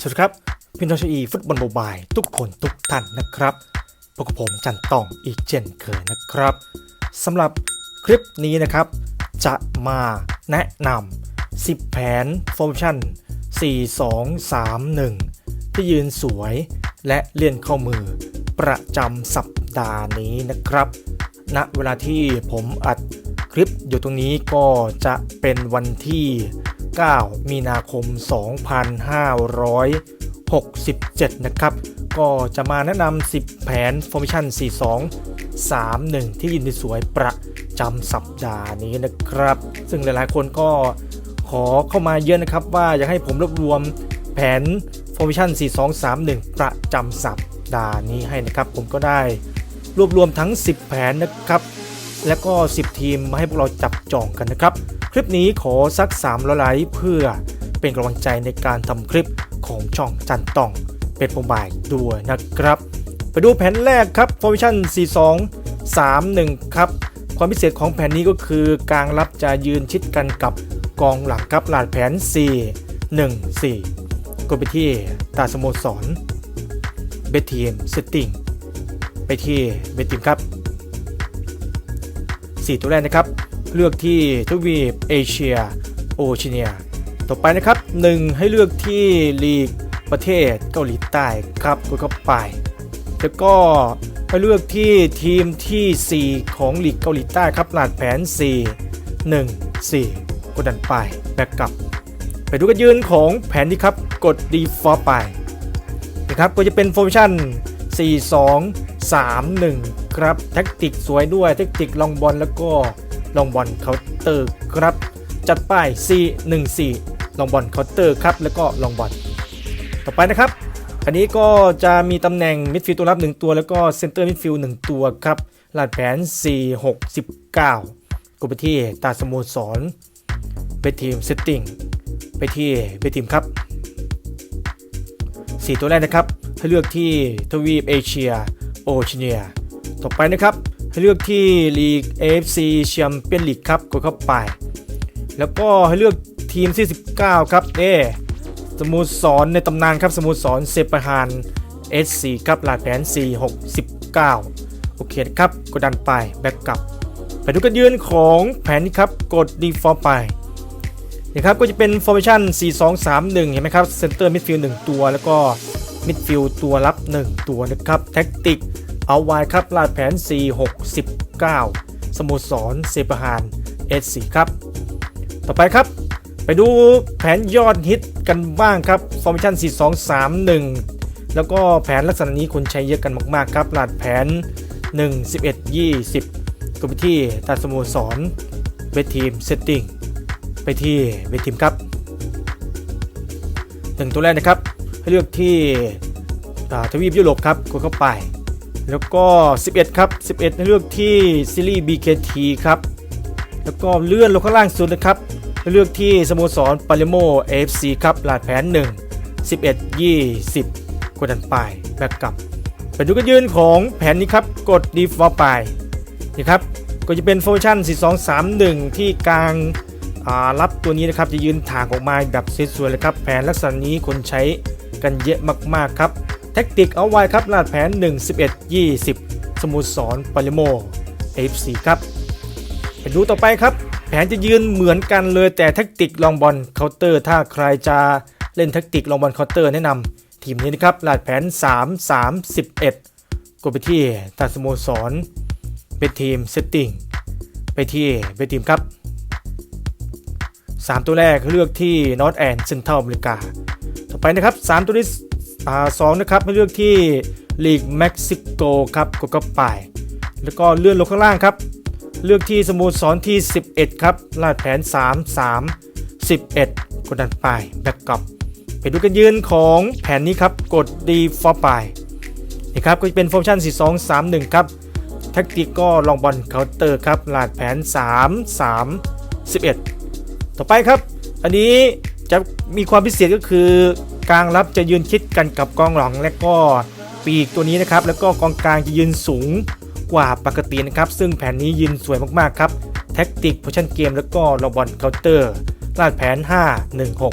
สวัสดีครับ พี่น้องชาวอีฟุตบอลโมบายทุกคนทุกท่านนะครับพบกับผมจันตองอีกเช่นเคยนะครับสำหรับคลิปนี้นะครับ จะมาแนะนำ10 แผนโฟร์มชั่น 4 2 3 1 ที่ยืนสวยและเลี่ยนเข้ามือประจำสัปดาห์นี้นะครับณเวลาที่ผมอัดคลิปอยู่ตรงนี้ก็จะเป็นวันที่ 9 มีนาคม 2567 นะครับ ก็จะมาแนะนำ 10 แผน Formation 42 31 ที่ยินดีสวยประจำสัปดาห์นี้นะครับ ซึ่งหลายๆคนก็ขอเข้ามาเยอะนะครับ ว่าอยากให้ผมรวบรวมแผน Formation 4231 ประจำสัปดาห์นี้ให้นะครับ ผมก็ได้รวบรวมทั้ง 10 แผนนะครับ และก็ 10 ทีมมาให้พวกเราจับจองกันนะครับ คลิปนี้ขอสัก3ไลค์เพื่อเป็นกำลังใจในการทำคลิปของช่องจันตอง เป็นโมบายด้วยนะครับ ไปดูแผนแรกครับ Formation 42 31 ครับ ความพิเศษของแผนนี้ก็คือกลางรับจะยืนชิดกันกับกองหลังครับหลาดแผน 4 1 4ก็ไปที่ตาสโมสรเบทีมเซตติ้งไปที่เบทีมครับ 4 ตัวแรกนะครับ เลือกที่ทวีปเอเชีย โอเชียเนีย ต่อไปนะครับ 1 ให้เลือกที่ลีกประเทศเกาหลีใต้ครับกดเข้าไป แล้วก็ให้เลือกที่ทีมทีสี่4 ของลีกเกาหลีใต้ครับหลาดแผน 4 1 4 กดดันไปแบ็กกลับ ไปดูกันยืนของแผนนี้ครับ กด default ไปนะครับก็จะเป็น formation 4 2 3 1 ครับ แท็กติกสวยด้วยแท็กติกลองบอลแล้วก็ลองบอลเคาน์เตอร์ครับ จัดไป4 1 4 ลองบอลเคาน์เตอร์ครับแล้วก็ลองบอลต่อไปนะครับ อันนี้ก็จะมีตำแหน่งมิดฟิลด์ตัวรับ 1 ตัว แล้วก็เซนเตอร์มิดฟิลด์1ตัวครับลาดแผน 4 6 19 กดไปที่ตาสโมสรไปทีมเซตติ้งไปที่ไปทีมครับ 4 ตัวแรกนะครับ ให้เลือกที่ทวีปเอเชีย โอเชียเนีย ต่อไปนะครับ ให้เลือกที่ลีก AFC แชมเปี้ยนลีกครับกดเข้าไป แล้วก็ให้เลือกทีมที่ 19 ครับเอสโมุสรในตำนานครับสโมุสรเซปาฮาน S4 ครับลาดแผน 4 6 19 โอเคครับ กดดันไป แบ็กกลับไปดูกันยืนของแผนนี้ครับ กด default ไปนะครับก็จะเป็น formation 4 2 3 1 เห็นไหมครับ center midfield 1ตัว แล้วก็ midfield ตัวรับ 1 ตัวนะครับ แท็กติก เอาไว้ครับลาดแผน 469 สมุทรสรเซปาฮาน S4 ครับ ต่อไปครับ ไปดูแผนยอดฮิตกันบ้างครับ formation 4 2 3 1 แล้วก็แผนลักษณะนี้คนใช้เยอะกันมากๆครับลาดแผน 1 11 20 ก็ไปที่ตาสโมสรเวทีมเซตติ้งไปที่เวทีมครับหนึ่งตัวแรกนะครับให้เลือกที่อ่าทวีปยุโรปครับกดเข้าไป แล้วก็ 11 ครับ 11 เลือกที่ซีรีส์ BKT ครับ แล้วก็เลื่อนลงข้างล่างสุดนะครับ เลือกที่สโมสรปาเลโม AFC ครับลาดแผน 1 11 20 กดดันไปแบ็กกลับไปดูกันยืนของแผนนี้ครับ กด default ไปนี่ครับ ก็จะเป็น function 4231 ที่กลางรับตัวนี้นะครับจะยืนถางออกมาแบบสวยๆเลยครับ แผนลักษณะนี้คนใช้กันเยอะมากๆครับ แท็กติกเอาไว้ครับลาดแผน 1 11 20 สมุสรปาเลโม FC ครับไปดูต่อไปครับ แผนจะยืนเหมือนกันเลยแต่แท็กติกลองบอลเคาน์เตอร์ ถ้าใครจะเล่นแท็กติกลองบอลเคาน์เตอร์แนะนำทีมนี้นะครับลาดแผน 3 3 11กดไปที่ตาสโมสรเป็นทีมเซตติ้งไปที่เป็นทีมครับ 3 ตัวแรกเลือกที่ North and Central อเมริกา ต่อไปนะครับ 3 ตัวที่ อ่าสองนะครับให้เลือกที่ลีกเม็กซิโกครับกดเข้าไป แล้วก็เลื่อนลงข้างล่างครับ เลือกที่สโมุทรสอนที่ 11 ครับลาดแผน 3 3 11 กดดันไปแบ็กกลับไปดูกันยืนของแผนนี้ครับ กด default ไปนี่ครับก็จะเป็นฟอร์มชั่น 4 2 3 1 ครับ แท็กติกก็ลองบอลเคาน์เตอร์ครับลาดแผน 3 3 11 ต่อไปครับ อันนี้จะมีความพิเศษก็คือ กลางรับจะยืนชิดกันกับกองหลังและก็ปีกตัวนี้นะครับ แล้วก็กองกลางจะยืนสูงกว่าปกตินะครับ ซึ่งแผนนี้ยืนสวยมากๆครับ แท็กติกโพชั่นเกมแล้วก็ระบอลเคาน์เตอร์ลาดแผน 5 1 6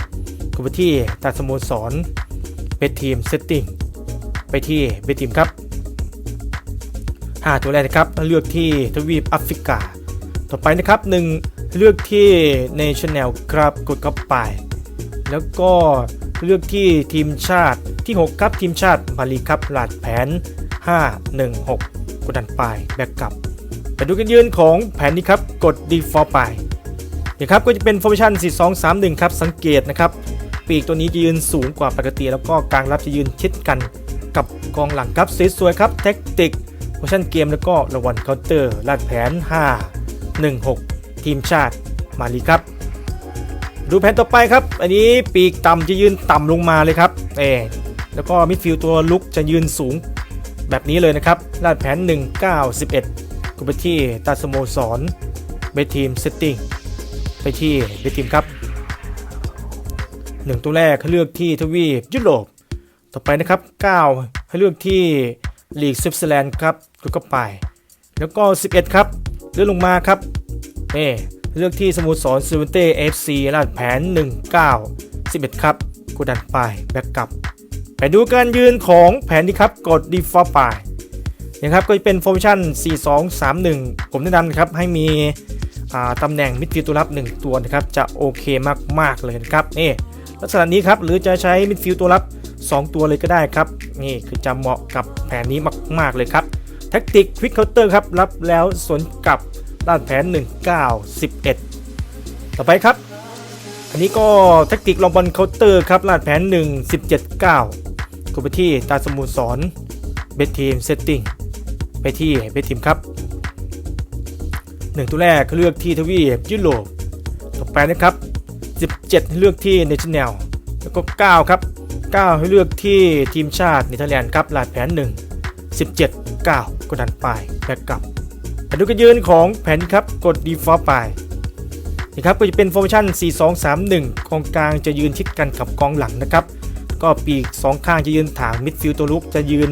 กดไปที่ตาสโมสรเบสทีมเซตติ้งไปที่เบสทีมครับ 5 ตัวแรกนะครับเลือกที่ทวีปแอฟริกา ต่อไปนะครับ 1 เลือกที่ National ครับกดเข้าไป แล้วก็ เลือกที่ทีมชาติที่ 6 ครับทีมชาติมาลีครับหลาดแผน 5 1 6 กดดันไปแบกกลับไปดูกันยืนของแผนนี้ครับกด d e f a u l ไปนี่ครับก็จะเป็น formation 4 2 3 1 ครับ สังเกตนะครับ ปีกตัวนี้จะยืนสูงกว่าปกติ แล้วก็กลางรับจะยืนชิดกันกับกองหลังครับสวยๆครับแท็กติกโมชั่นเกมแล้วก็รางวัลเคาน์เตอร์ลาดแผน 5 1 6 ทีมชาติมาลีครับ ดูแผนต่อไปครับ อันนี้ปีกต่ำจะยืนต่ำลงมาเลยครับเอแล้วก็มิดฟิลด์ตัวลุกจะยืนสูงแบบนี้เลยนะครับลาดแผน 1 9 11ก็ไปที่ตาสโมสรเบทีมเซตติ้งไปที่เบทีมครับหนึ่งตัวแรกให้เลือกที่ทวีปยุโรปต่อไปนะครับ 9 ให้เลือกที่ลีกสวิตเซอร์แลนด์ครับกดเข้าไป แล้วก็ 11 ครับ เลื่อนลงมาครับเอ่ เลือกที่สโมุทรสอนซูเวนเต้เอฟซีลาดแผน 19 11 ครับกดดันไปแบ็กกลับ ไปดูการยืนของแผนนี้ครับ กด default ไปนะครับก็จะเป็น formation 4 2 3 1 ผมแนะนำนะครับให้มีตำแหน่งมิดฟิลด์ตัวรับ 1 ตัวนะครับจะโอเคมากๆเลยนะครับนี่ลักษณะนี้ครับหรือจะใช้มิดฟิลด์ตัวรับ 2 ตัวเลยก็ได้ครับนี่คือจะเหมาะกับแผนนี้มาก ๆเลยครับแท็กติกควิกเคาน์เตอร์ครับรับแล้วสวนกลับ ด้านแผน 19 11 ต่อไปครับ อันนี้ก็แท็กติกลองบอลเคาน์เตอร์ครับลาดแผน 1 17 9กดไปที่ตาสมุนสรเบสทีมเซตติ้งไปที่เบสทีมครับ 1 ตัวแรกเลือกที่ทวีปยุโรปต่อไปนะครับ 17 เลือกที่เนชั่นแนลแล้วก็ 9 ครับ 9 ให้เลือกที่ทีมชาติเนเธอร์แลนด์ครับลาดแผน 1 17 9 กดดันไปแบกกลับ ไปดูกันยืนของแผนนี้ครับกด default ไปนี่ครับก็จะเป็น formation 4 2 3 1กองกลางจะยืนชิดกันกับกองหลังนะครับ ก็ปีก 2 ข้างจะยืนถางมิดฟิลด์ตัวลุกจะยืน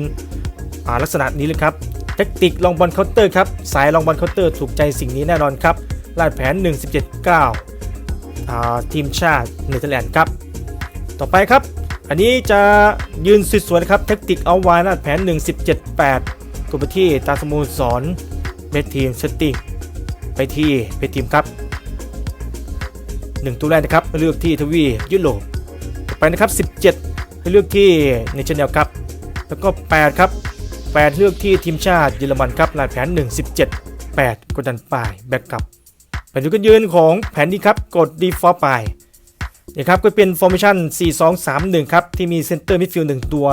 ลักษณะนี้เลยครับแท็กติกลองบอลเคาน์เตอร์ครับ สายลองบอลเคาน์เตอร์ถูกใจสิ่งนี้แน่นอนครับลาดแผน 1 17 9่าทีมชาติเนเธอร์แลนด์ครับ ต่อไปครับ อันนี้จะยืนสวยๆนะครับแท็กติกเอาไว้ลาดแผน 1 17 8กดไปที่ตาสมูสอน เบสทีมเซตติ้งไปที่เบสทีมครับ1ตัวแรกนะครับเลือกที่ทวียุโรปไปนะครับ 17 เลือกที่เนชั่นแนลครับ แล้วก็ 8 ครับ 8 เลือกที่ทีมชาติเยอรมันครับลายแผน 1 17 8 กดดันไปแบ็กกลับไปดูกันยืนของแผนนี้ครับ กด default ไปนี่ครับก็เป็น formation 4 2 3 1 ครับ ที่มี center midfield 1ตัว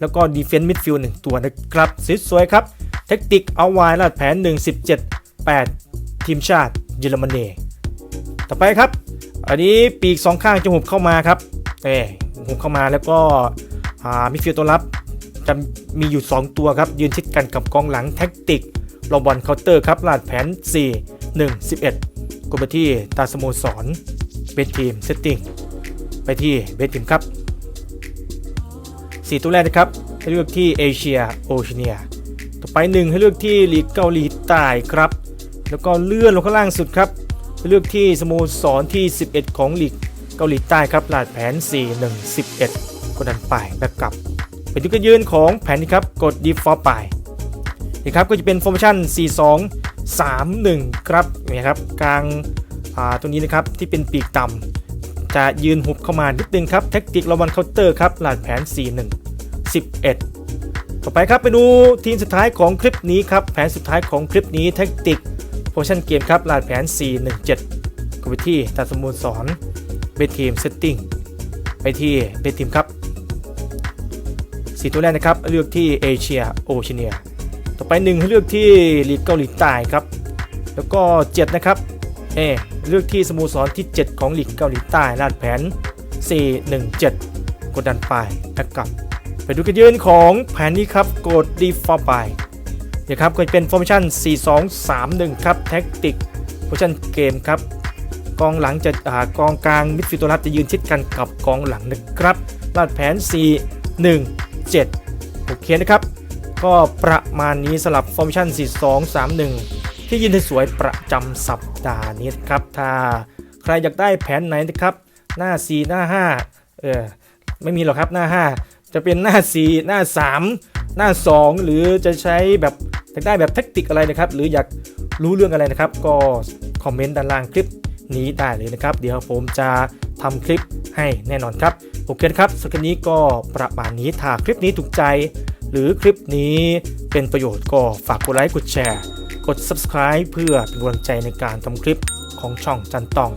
แล้วก็ defense midfield 1ตัวนะครับ สวยๆครับ เทคนิคเอาไว้ลาดแผน 1 17 8 ทีมชาติเยอรมนีต่อไปครับ อันนี้ปีกสองข้างจะหุบเข้ามาครับเอ่หุบเข้ามาแล้วก็มิฟิลตัวรับจะมีอยู่ 2 ตัวครับ ยืนชิดกันกับกองหลังแท็กติกลองบอลเคาน์เตอร์ครับลาดแผน 4 1 11กดไปที่ตาสโมสรเบสทีมเซตติ้งไปที่เบสทีมครับ 4 ตัวแรกนะครับเลือกที่เอเชียโอเชีย ต่อไป 1 ให้เลือกที่ลีกเกาหลีใต้ครับ แล้วก็เลื่อนลงข้างล่างสุดครับ เลือกที่สโมสรที่ 11 ของลีกเกาหลีใต้ครับลาดแผน 4 1 11 กดดันไปแบ็กกลับไปดูกันยืนของแผนนี้ครับกด default ไปนี่ครับก็จะเป็น formation 4 2 3 1 ครับนี่ครับกลางอ่าตรงนี้นะครับที่เป็นปีกต่ำจะยืนหุบเข้ามานิดนึงครับแท็กติกระวันเคาน์เตอร์ครับลาดแผน 4 1 11 ต่อไปครับไปดูทีมสุดท้ายของคลิปนี้ครับแผนสุดท้ายของคลิปนี้แท็กติกโพชั่นเกมครับลาดแผน 417ก็ไปที่ตัดสมุนสอนเบทีมเซตติ้งไปที่เบทีมครับ4ตัวแรกนะครับเลือกที่เอเชียโอเชียต่อไป 1 ให้เลือกที่ลีกเกาหลีใต้ครับ แล้วก็ 7 นะครับเอเลือกที่สโมุสรที่ 7 ของลีกเกาหลีใต้ลาดแผน 417 กดดันไปแบ็กกับ ไปดูกันยืนของแผนนี้ครับกด default ไปนะครับก็จะเป็น formation 4 2 3 1 ครับแท็กติก position เกมครับกองหลังจะอากองกลางมิดฟิลด์ตัวรับจะยืนชิดกันกับกองหลังนะครับลาดแผน 4 1 7 โอเคนะครับ ก็ประมาณนี้สำหรับ formation 4 2 3 1 ที่ยืนสวยประจำสัปดาห์นี้ครับ ถ้าใครอยากได้แผนไหนนะครับ หน้า 4 หน้า 5 เออไม่มีหรอกครับหน้า จะเป็นหน้า 4 หน้า 3 หน้า 2 หรือจะใช้แบบอยากได้แบบแท็กติกอะไรนะครับ หรืออยากรู้เรื่องอะไรนะครับ ก็คอมเมนต์ด้านล่างคลิปนี้ได้เลยนะครับ เดี๋ยวผมจะทำคลิปให้แน่นอนครับโอเคครับสำหรับนี้ก็ประมาณนี้ถ้าคลิปนี้ถูกใจ หรือคลิปนี้เป็นประโยชน์ก็ฝากกดไลค์กดแชร์ กด subscribe เพื่อเป็นกำลังใจในการทำคลิปของช่องจันตอง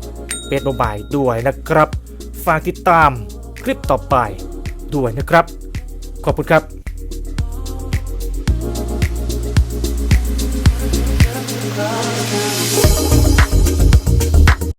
เป็ดโมบายด้วยนะครับ ฝากติดตามคลิปต่อไป ด้วยนะครับ ขอบคุณครับ